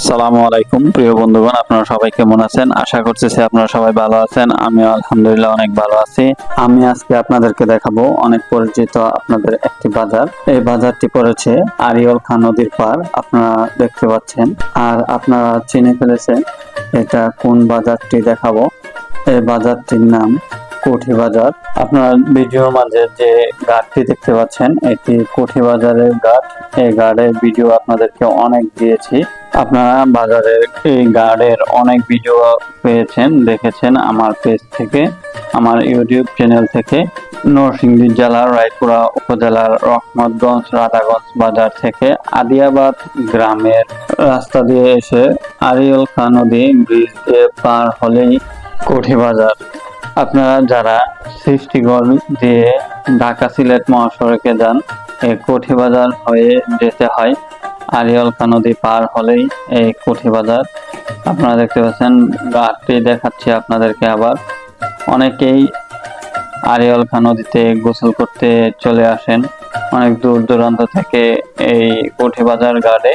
আসসালামু আলাইকুম, প্রিয় বন্ধুগণ, আপনারা সবাই কেমন আছেন? আশা করতেছি আপনারা সবাই ভালো আছেন। আমি আলহামদুলিল্লাহ অনেক ভালো আছি। আমি আজকে আপনাদেরকে দেখাবো অনেক পরিচিত আপনাদের একটি বাজার। এই বাজারটি পড়েছে আরিয়ল খান নদীর পার। আপনারা দেখতে পাচ্ছেন। আর আপনারা চিনে ফেলেছেন এটা কোন বাজারটি দেখাবো। এই বাজারটির নাম কোঠি বাজার। আপনারা ভিডিওর মাঝে যে ঘাটটি দেখতে পাচ্ছেন, এটি কোঠি বাজারের ঘাট। এই ঘাটের ভিডিও আপনাদেরকে অনেক দিয়েছি। আপনারা বাজারের এই গার্ডের অনেক ভিডিও পেয়েছেন, দেখেছেন আমার পেজ থেকে, আমার ইউটিউব চ্যানেল থেকে। নরসিংদী জেলার, রায়পুরা উপজেলার, রহমতগঞ্জ, রাধাগঞ্জ বাজার থেকে আদিয়াবাদ গ্রামের রাস্তা দিয়ে এসে আরিয়ল খান নদী ব্রিজ দিয়ে পার হলেই কোঠি বাজার। আপনারা যারা সৃষ্টিগড় দিয়ে ঢাকা সিলেট মহাসড়কে যান, এই কোঠি বাজার হয়ে যেতে হয়। আরিয়াল খান নদী পার হলেই এই কোঠি বাজার। আপনারা দেখতে পাচ্ছেন, ঘাটটি দেখাচ্ছি আপনাদেরকে আবার। অনেকেই আরিয়াল খান নদীতে গোসল করতে চলে আসেন। অনেক দূর দূরান্ত থেকে এই কোঠি বাজার ঘাটে।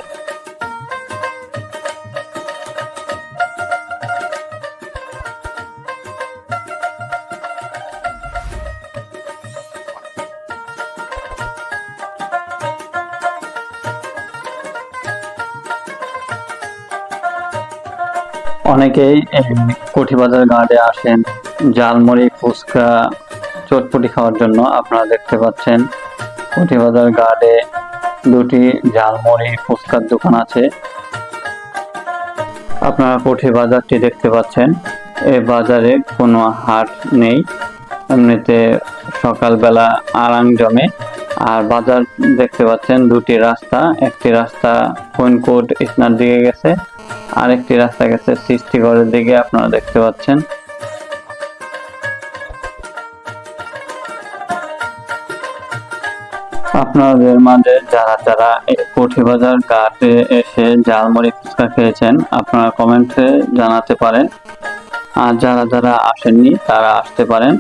অনেকেই এই কোঠিবাজার ঘাটে আসেন জালমুড়ি ফুচকা, চটপটি খাওয়ার জন্য। আপনারা দেখতে পাচ্ছেন কোঠিবাজার ঘাটে দুটি জালমুড়ি ফুচকার দোকান আছে। আপনারা কোঠি বাজারটি দেখতে পাচ্ছেন। এই বাজারে কোনো হাট নেই। এমনিতে সকালবেলা আরাম জমে। আর বাজার দেখতে পাচ্ছেন দুটি রাস্তা। একটি রাস্তা কোট ইসনার দিকে গেছে। আরেকটি রাস্তা গেছে সৃষ্টি সৃষ্টিগড়ের দিকে, আপনারা দেখতে পাচ্ছেন। আপনাদের মাঝে যারা যারা বাজার ঘাটে এসে জালমুড়ি ফুচকা খেয়েছেন, আপনারা কমেন্টে জানাতে পারেন। আর যারা যারা আসেননি, তারা আসতে পারেন।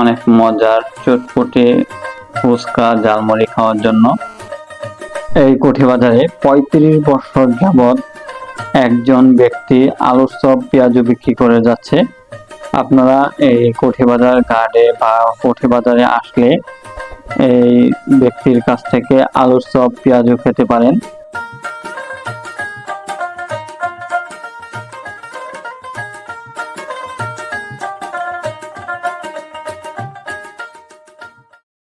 অনেক মজার চটপটি ফুচকা জালমুড়ি খাওয়ার জন্য। এই কোঠি বাজারে পঁয়ত্রিশ বছর যাবৎ একজন ব্যক্তি আলুর চপ পেঁয়াজু বিক্রি করে যাচ্ছে। আপনারা এই কোঠি বাজার ঘাটে বা কোঠিবাজারে আসলে এই ব্যক্তির কাছ থেকে আলুর চপ পেঁয়াজু খেতে পারেন।